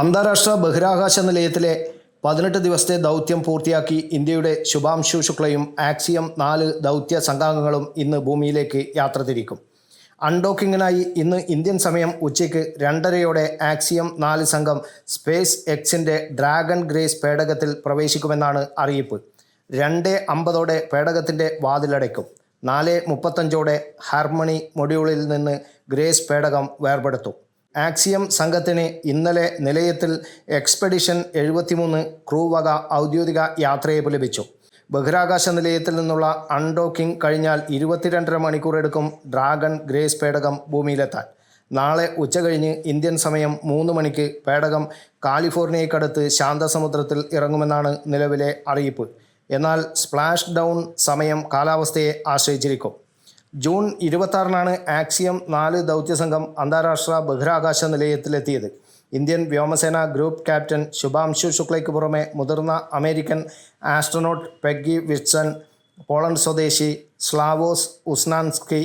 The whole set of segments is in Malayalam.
അന്താരാഷ്ട്ര ബഹിരാകാശ നിലയത്തിലെ പതിനെട്ട് ദിവസത്തെ ദൗത്യം പൂർത്തിയാക്കി ഇന്ത്യയുടെ ശുഭാംശു ശുക്ലയും ആക്സിയം നാല് ദൗത്യ സംഘാംഗങ്ങളും ഇന്ന് ഭൂമിയിലേക്ക് യാത്ര തിരിക്കും. അൺഡോക്കിങ്ങിനായി ഇന്ന് ഇന്ത്യൻ സമയം ഉച്ചയ്ക്ക് രണ്ടരയോടെ ആക്സിയം നാല് സംഘം സ്പേസ് എക്സിന്റെ ഡ്രാഗൺ ഗ്രേസ് പേടകത്തിൽ പ്രവേശിക്കുമെന്നാണ് അറിയിപ്പ്. രണ്ട് അമ്പതോടെ പേടകത്തിന്റെ വാതിലടയ്ക്കും. നാല് മുപ്പത്തഞ്ചോടെ ഹാർമണി മൊഡ്യൂളിൽ നിന്ന് ഗ്രേസ് പേടകം വേർപെടുത്തും. ആക്സിയം സംഘത്തിന് ഇന്നലെ നിലയത്തിൽ എക്സ്പെഡിഷൻ എഴുപത്തിമൂന്ന് ക്രൂ വക ഔദ്യോഗിക യാത്രയെ ലഭിച്ചു. ബഹിരാകാശ നിലയത്തിൽ നിന്നുള്ള അൺഡോക്കിംഗ് കഴിഞ്ഞാൽ ഇരുപത്തിരണ്ടര മണിക്കൂർ എടുക്കും ഡ്രാഗൺ ഗ്രേസ് പേടകം ഭൂമിയിലെത്താൻ. നാളെ ഉച്ചകഴിഞ്ഞ് ഇന്ത്യൻ സമയം മൂന്ന് മണിക്ക് പേടകം കാലിഫോർണിയക്കടുത്ത് ശാന്തസമുദ്രത്തിൽ ഇറങ്ങുമെന്നാണ് നിലവിലെ അറിയിപ്പ്. എന്നാൽ സ്പ്ലാഷ് ഡൗൺ സമയം കാലാവസ്ഥയെ ആശ്രയിച്ചിരിക്കും. ജൂൺ ഇരുപത്താറിനാണ് ആക്സിയം നാല് ദൗത്യസംഘം അന്താരാഷ്ട്ര ബഹിരാകാശ നിലയത്തിലെത്തിയത്. ഇന്ത്യൻ വ്യോമസേന ഗ്രൂപ്പ് ക്യാപ്റ്റൻ ശുഭാംശു ശുക്ലയ്ക്ക് പുറമെ മുതിർന്ന American astronaut Peggy Whitson Poland സ്വദേശി സ്ലാവോസ് ഉസ്നാൻസ്കി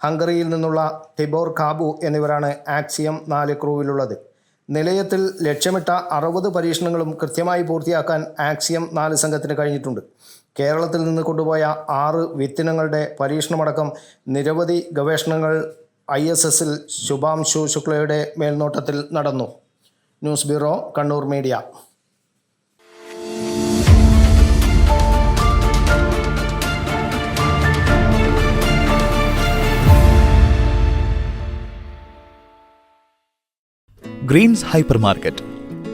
ഹംഗറിയിൽ നിന്നുള്ള ടിബോർ കാബു എന്നിവരാണ് ആക്സിയം നാല് ക്രൂവിലുള്ളത്. നിലയത്തിൽ ലക്ഷ്യമിട്ട അറുപത് പരീക്ഷണങ്ങളും കൃത്യമായി പൂർത്തിയാക്കാൻ ആക്സിയം നാല് സംഘത്തിന് കഴിഞ്ഞിട്ടുണ്ട്. കേരളത്തിൽ നിന്ന് കൊണ്ടുപോയ ആറ് വിത്തിനങ്ങളുടെ പരീക്ഷണമടക്കം നിരവധി ഗവേഷണങ്ങൾ ഐ എസ് എസിൽ ശുഭാംശു ശുക്ലയുടെ മേൽനോട്ടത്തിൽ നടന്നു. News bureau Kannur media. Greens hyper market